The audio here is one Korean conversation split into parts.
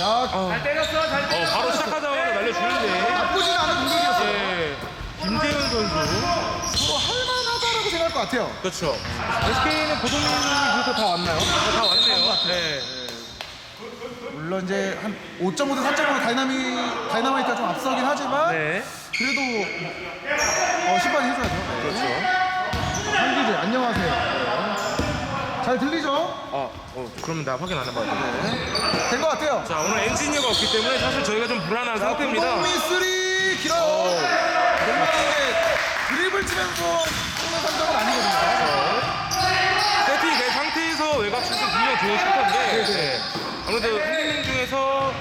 자, 잘 때렸어, 잘 때렸어. 바로 시작하자마자 날려주는데. 나쁘진 않은 공격이었어요. 네. 김재현 선수. 서로 할만하다라고 생각할 것 같아요. 그렇죠. SK는 그래서 다 왔나요? 다 왔네요. 네. 물론 이제 한 5.5대 4.5로 다이나미, 다이나마이트가 좀 앞서긴 하지만 네. 그래도 어, 심판이 해줘야죠. 그렇죠. 한기재, 안녕하세요. 네. 잘 들리죠? 아, 어, 그러면 나 확인 안 해봐도 돼. 된것 같아요. 자, 오늘 엔지니어가 없기 때문에 사실 저희가 좀 불안한 상태입니다. 고동민 쓰리 길어요. 공격에 드립을 치면서 쏘는 상정은 아니거든요. 세팅이 된 상태에서 외곽 슛은 분명 좋은 슈터인데 네. 아무래도 핸들링 중에서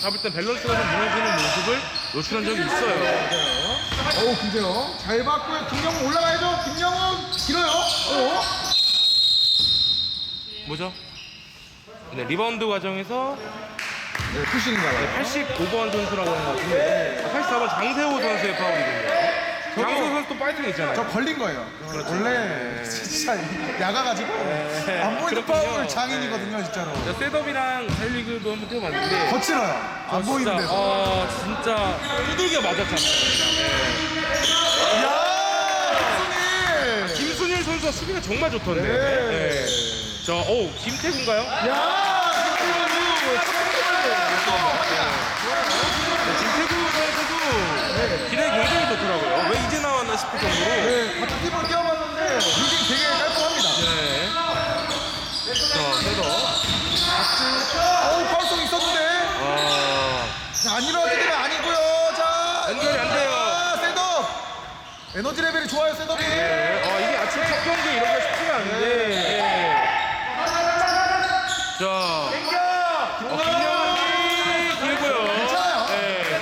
잡을 땐 밸런스가 좀 무너지는 모습을 노출한 적이 있어요. 어우, 김재영. 잘 봤고요. 김영훈 올라가야죠. 김영훈 길어요. 어? 뭐죠? 네, 리바운드 과정에서 네, 푸싱인가요? 85번 선수라고 하는 것 같은데 84번 장세호 선수의 파울이거든요. 장세호 선수 또 파이팅 있잖아요. 저 걸린 거예요. 원래 진짜 야가가지고 안 보이는 그렇군요. 파울 장인이거든요, 진짜로. 자, 셋업이랑 자일리그도 한번 뛰어봤는데 거칠어요. 안 진짜, 보이는 데서. 아 진짜 두들겨 맞았잖아요. 야, 김순일. 김순일 선수가 수비가 정말 좋던데. 네. 네. 자, 오 김태군가요? 야, 선수도 기량이 굉장히 좋더라고요. 왜 이제 나왔나 싶을 정도로. 네, 같은 팀을 뛰어봤는데 뮤직 되게 깔끔합니다. 네. 자, 그래서 어우, 파울송 있었는데. 아, 자, 안 이루어지는 게 아니고요. 자, 연결이 안 돼요. 아, 셋업. 에너지 레벨이 좋아요, 셋업이. 네. 아, 이게 아침 첫 경기 이런 게 쉽지가 않은데. 네. 자, 어, 김영환이 길고요. 괜찮아요. 네.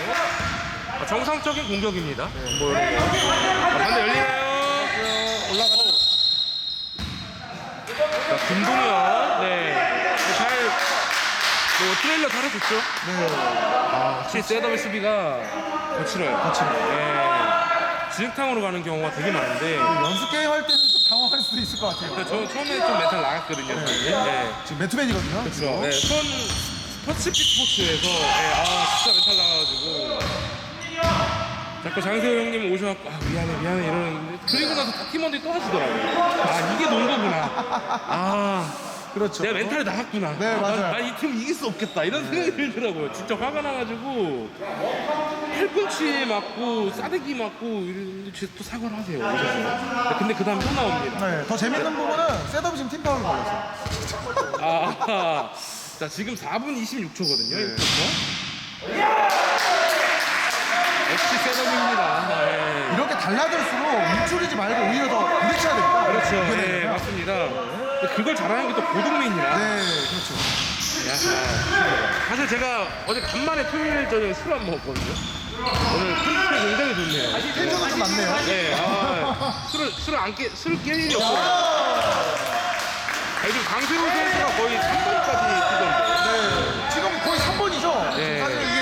아, 정상적인 공격입니다. 뭐, 아, 반대 열리나요? 올라가. 자, 김동현. 네. 잘, 뭐, 트레일러 잘해줬죠? 네. 아, 확실히 셋업의 수비가 거칠어요. 거칠어요. 네. 진흙탕으로 가는 경우가 되게 많은데. 연습 게임 할 때는 좀 당황할 수도 있을 것 같아요. 근데 저 처음에 좀 멘탈 나갔거든요. 사실. 네. 지금 매트맨이거든요. 그렇죠. 네. 손 스포츠핏 스포츠에서 네, 아 진짜 멘탈 나가가지고 자꾸 장세호 형님 오셔갖고 아 미안해 미안해 이러는데 그리고 나서 다 팀원들이 또 하시더라고요. 아 이게 농구구나. 아 그렇죠. 내가 멘탈이 나갔구나. 네, 맞아요. 난이팀 이길 수 없겠다 이런 생각이 들더라고요. 진짜 화가 나가지고 팔꿈치에 맞고 싸대기 맞고 이러는데 또 사과를 하세요. 오셔서. 근데 그 다음 또 나옵니다. 네, 더 재밌는 부분은 셋업이 지금 팀 파울을 걸렸어요. 아, 자 지금 4분 26초거든요. 네. 역시 셋업입니다. 네. 이렇게 달라질수록 움츠리지 말고 오히려 더 부딪혀야 됩니다. 그렇죠. 이겨내려면. 네, 맞습니다. 근데 그걸 잘하는 게 또 고동민이라. 네, 그렇죠. 야, 사실 제가 어제 간만에 토요일 저녁에 술 안 먹었거든요. 오늘 컨디션이 굉장히 좋네요. 텐션은 좀 많네요. 네, 아, 술을 술을 안 깨, 술을 깰 일이 없어요. 아, 지금 강세호 선수가 거의 3번까지 뛰던데. 네, 지금 거의 3번이죠. 네. 사실 이게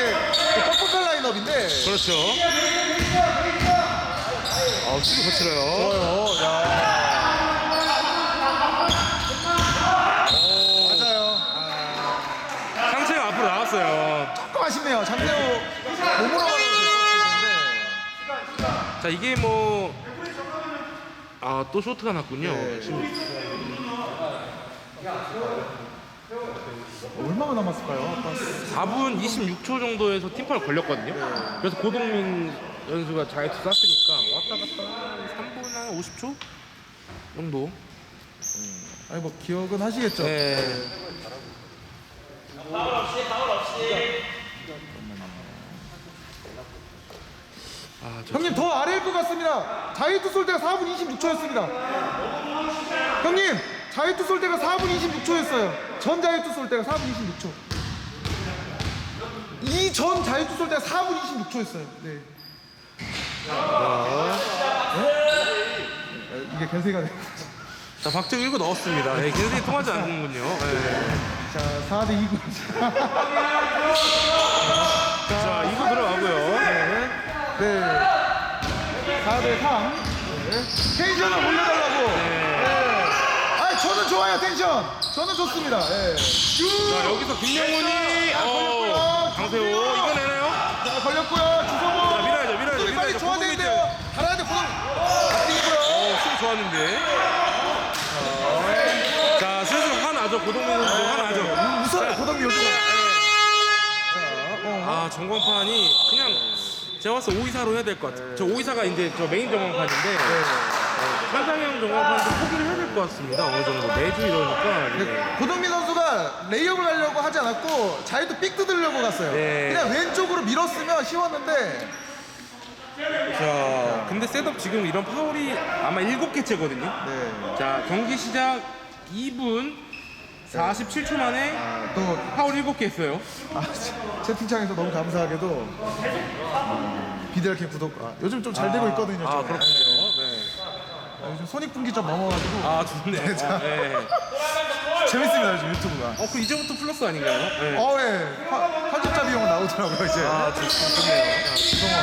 뻑뻑한 라인업인데. 그렇죠. 아, 수비 거칠어요. 좋아요. 야. 맞아요. 상체가 앞으로 나왔어요. 조금 아쉽네요. 장세호 몸으로 가는 자, 이게 뭐, 아, 또 쇼트가 났군요. 네. 지금 얼마나 남았을까요? 아까 4분 26초 정도에서 팀파울 걸렸거든요. 그래서 고동민 선수가 자유투 쐈으니까 왔다 갔다 3분 한 50초 정도. 아니 뭐 기억은 하시겠죠. 네. 아, 저 형님 더 아래일 것 같습니다. 자유투 쏠 때가 4분 26초였습니다. 형님 자유투 쏠 때가 4분 26초였어요. 전 자유투 쏠 때가 4분 26초. 이 전 자유투 쏠 때가 4분 26초였어요. 네. 네? 이게 견세가 돼. 자, 박정 1구 넣었습니다. 네, 굉장히 통하지 않는군요. 네. 자 4대 2구. 자, 2구 들어가고요. 네. 4대 3. 네. 텐션을 올려달라고. 네. 좋아요 텐션. 저는 좋습니다. 예. 자 여기서 김영훈이 어, 걸렸고요. 강세호 이겨내나요? 자, 걸렸고요. 주성호. 자, 밀어야죠, 밀어야죠, 빨리 밀어야죠. 좋아야 고동 되는데요. 달아야 돼. 어, 숨 좋았는데. 자, 자, 슬슬 화나죠. 고동민 선수 화나죠. 웃어요, 고동이 요즘. 아, 전광판이 그냥 제가 봤을 때 524로 해야 될 것 같아요. 저 524가 이제 저 메인 전광판인데 어, 한상형 전광판도 것 같습니다. 어느 정도 매주 이러니까. 네. 고동민 선수가 레이업을 하려고 하지 않았고 자유도 삑 뜯으려고 갔어요. 네. 그냥 왼쪽으로 밀었으면 쉬웠는데 자, 근데 셋업 지금 이런 파울이 아마 7개째거든요. 네. 자, 경기 시작 2분 47초 만에 아, 또 파울 7개 했어요. 아, 채- 채팅창에서 너무 감사하게도 음, 비델캠 구독 아, 요즘 좀 잘 되고 있거든요. 아, 좀. 그렇군요. 네. 아, 요즘 손익분기 좀 넘어가지고 아, 좋네. 자. 아, 네. 재밌습니다 요즘 유튜브가. 어, 그 이제부터 플러스 아닌가요? 네. 어, 예. 화- 편집자 비용 나오더라고요 이제. 아, 좋, 좋네요. 자, 주성원.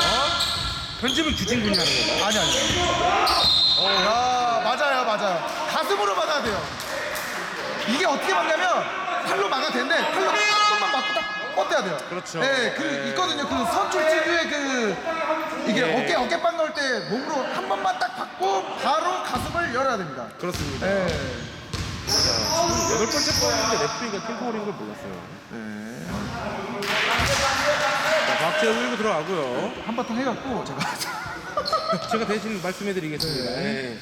편집은 규진군이 하는 거죠. 아니 아니. 어, 야 맞아요 맞아요. 가슴으로 막아야 돼요. 이게 어떻게 막냐면 팔로 막아야 되는데 팔로 한 번만 막고 딱 뻗대야 돼요. 그렇죠. 네, 그 네. 있거든요. 그 선출 특유의 그 이게 네. 어깨 어깨빵 넣을 때 몸으로 한 번만 딱 받고 바로 가슴을 열어야 됩니다. 그렇습니다. 네. 지금 여덟 번째 파울인데 레프리가 팀 파울인 걸 몰랐어요. 네. 자, 박재호 밀고 들어가고요. 한바탕 해갖고 제가 제가 대신 말씀해드리겠습니다. 네.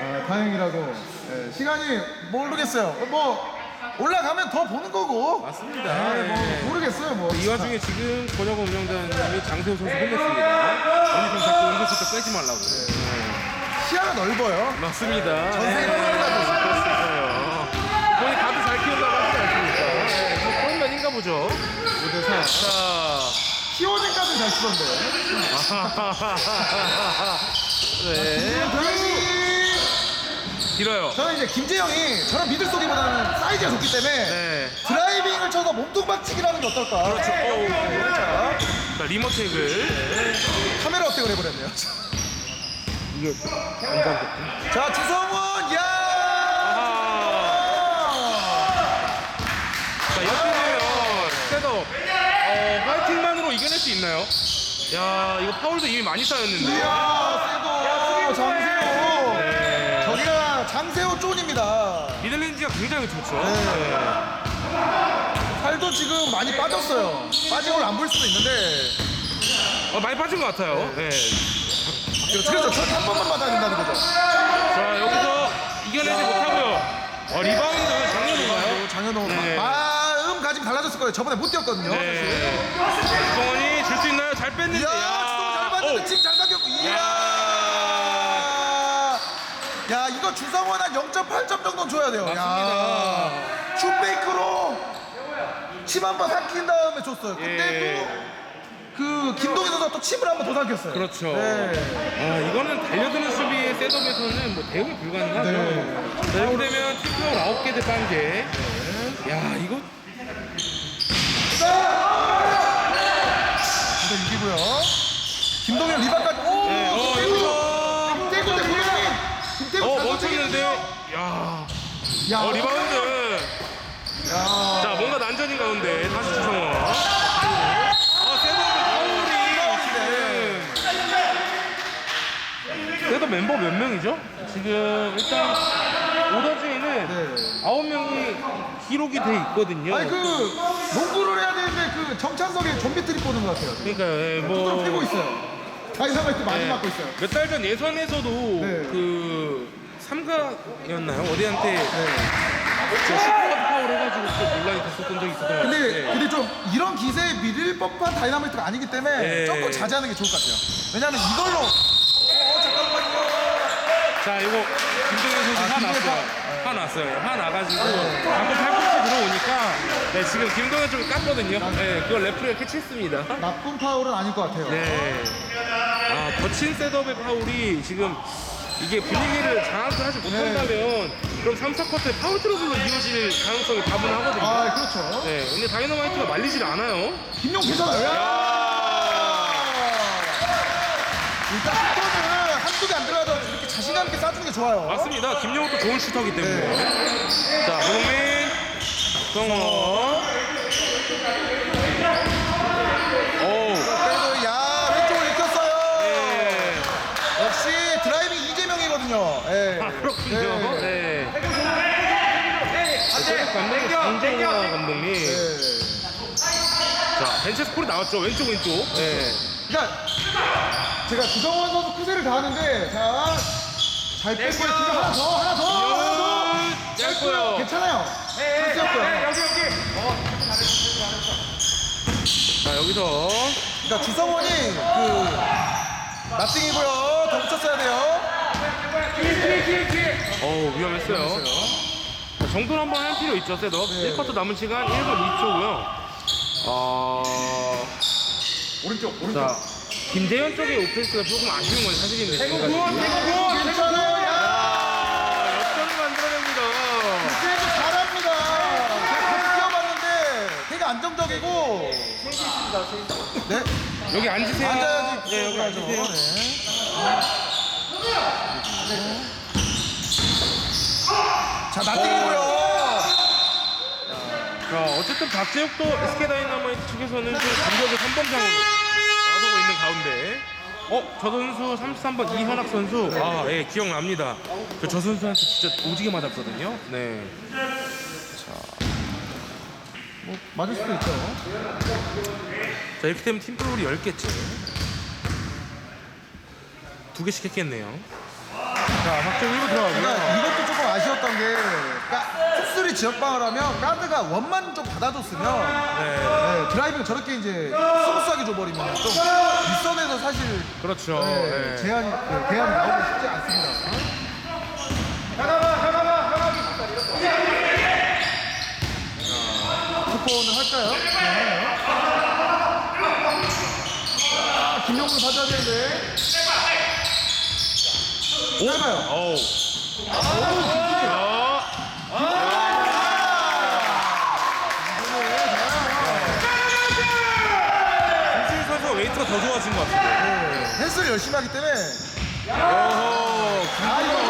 아, 다행이라도 예, 시간이 모르겠어요. 뭐 올라가면 더 보는 거고. 맞습니다. 네, 뭐 네. 모르겠어요. 뭐 이 와중에 지금 권혁원 운영자님이 장세호 선수 혼냈습니다. 좀 자꾸 은근슬쩍 빼지 말라고. 시야가 넓어요. 맞습니다. 전세계 네. 그렇습니다. 본인 가도 잘 키운다고 하지 않습니까? 네, 뭐 그런 면인가 보죠. 5대 4. 자. 키워진까지 잘 쓰던데. 네. 길어요. 저는 이제 김재영이 저런 미들 쏘기보다는 사이즈가 좋기 때문에 네. 드라이빙을 쳐서 몸통박치기를 하는 게 어떨까? 그렇죠. 오. 자, 자, 리모텍을. 카메라 어택을 해버렸네요. 이게 안 잡겠다. 자, 주성원, 야! 자, 옆에는요, 셋업. 어, 파이팅만으로 이겨낼 수 있나요? 야, 이거 파울도 이미 많이 쌓였는데. 이야, 세고. 네. 저기가 장세호 쫀입니다. 미들렌즈가 굉장히 좋죠. 네. 네. 살도 지금 많이 빠졌어요. 빠진 걸 안 볼 수도 있는데. 어, 많이 빠진 것 같아요. 네. 그래서 저렇게 한 번만 맞아야 된다는 거죠. 자, 여기서 이겨내지 못하고요. 어, 리바운드 장면인가요? 장현호 네. 마음가짐 달라졌을 거예요. 저번에 못 뛰었거든요. 네. 주성원이 줄 수 있나요? 잘 뺐는데. 이야, 주성 잘 봤는데 오. 지금 잘 당겼고. 이야. 야. 야, 이거 주성원 한 0.8점 정도는 줘야 돼요. 맞습니다. 슛페이크로 칩한번 삭힌 다음에 줬어요. 근데 예. 또그 김동희 선수가 또 칩을 한번더 삭혔어요. 그렇죠. 네. 아, 이거는 달려드는 수비의 셋업에서는 뭐 대응이 불가능하죠. 네. 자, 이렇게 되면 팀파울 9개 대 빵개. 야, 이거 근데 이기고요. 김동현 리바까지. 오, 네, 어, 김태구. 여기서 김태구 대 김동현. 김태구 어, 잘 멈췄는데 던지거든요. 야. 야, 어, 리바운드. 야. 자, 뭔가 난전인 가운데 다시 주성원. 아, 셋업은 파울이 지금. 셋업 멤버 몇 명이죠? 지금 일단 오더 중에는 네. 아홉 명이 기록이 돼 있거든요. 아니 그 농구를 해야 되는데 그 정찬석의 좀비 트립 보는 것 같아요. 그러니까 예, 두드러 뭐 패고 있어요. 다이사마이트 많이 맞고 있어요. 몇 달 전 예선에서도 네. 그 삼가였나요? 어디한테 네. 저 슈퍼가드 파울 해가지고 또 논란이 됐었던 적이 있었던 것 근데 같은데 근데 좀 이런 기세에 밀릴 법한 다이나마이트가 아니기 때문에 네. 조금 자제하는 게 좋을 것 같아요. 왜냐하면 이걸로 어 잠깐만요. 자 이거 김동현 선수 아, 화 김동현 났어요 파- 화 났어요 화 나가지고 자꾸 팔꿈치 들어오니까 네, 지금 김동현 쪽이 깠거든요 네, 그걸 레프리가 캐치했습니다 나쁜 파울은 아닐 것 같아요. 네. 아, 거친 셋업의 파울이 지금 이게 분위기를 장악을 하지 못한다면 그럼 3, 4쿼터에 파울 트러블로 이어질 가능성이 다분하거든요. 아 그렇죠. 네, 근데 다이너마이트가 말리질 않아요. 김용 괜찮아요. 일단 한 번은 한두 개 안 들어가도 이렇게 자신감 있게 쏴줘야 주는 게 좋아요. 맞습니다. 김영호도 좋은 슈터기 때문에. 자, 고동민, 성호. 오, 그래도 야 왼쪽을 익혔어요. 네. 역시 드라이빙 이재명이거든요. 예. 아, 그렇군요. 네. 네. 감독님, 강정화 감독님. 네. 자, 벤치 스콜이 나왔죠. 왼쪽, 왼쪽. 네. 그러니까 제가 주정원 선수 쿠세를 다 하는데 자. 잘 뺐고요. 지금 하나 더, 하나 더, 하나 더. 짧고요. 괜찮아요. 찬스였고요. 자, 여기서. 그러니까 주성원이 그 나띵이고요. 더 붙였어야 돼요. 어우, 위험했어요. 자, 정돈 한번 할 필요 있죠, 셋업. 네. 1쿼터 남은 시간 1분 2초고요. 아. 오른쪽, 자, 김재현 쪽의 오펜스가 조금 아쉬운 건 사실인데. 지금까지. 괜찮아요. 야. 아, 역전을 만들어냅니다. 쟤도 잘합니다. 제가 같이 뛰어봤는데 되게 안정적이고. 네? 여기 앉으세요. 앉아야지. 네, 여기 앉으세요. 자, 나띵이고요. 자, 어쨌든 박재욱도 SK 다이나마이트 측에서는 좀 공격의 3번장으로 나서고 있는 가운데. 어, 저 선수 33번 이현학 선수. 아, 예, 기억납니다. 저, 저 선수한테 진짜 오지게 맞았거든요. 네. 뭐, 맞을 수도 있죠. 자, 이렇게 되면 팀플롤이 10개째. 두 개씩 했겠네요. 자, 박재욱 1부 들어가고요. 그러니까 이것도 조금 아쉬웠던 게, 그러니까 특수리 지역방을 하면 가드가 원만 좀 받아줬으면 네. 네, 드라이빙 저렇게 이제 스무스하게 줘버리면 좀 윗선에서 사실 그렇죠. 네, 네. 제한이 네, 대안이 나오기 쉽지 않습니다. 투포는 할까요? 네. 아, 김영훈 받아야 되는데. 짧아요. 어우. 야. 김수일 선수가 웨이트가 더 좋아진 것 같은데. 네, 헬스를 열심히 하기 때문에 어허. 아 이거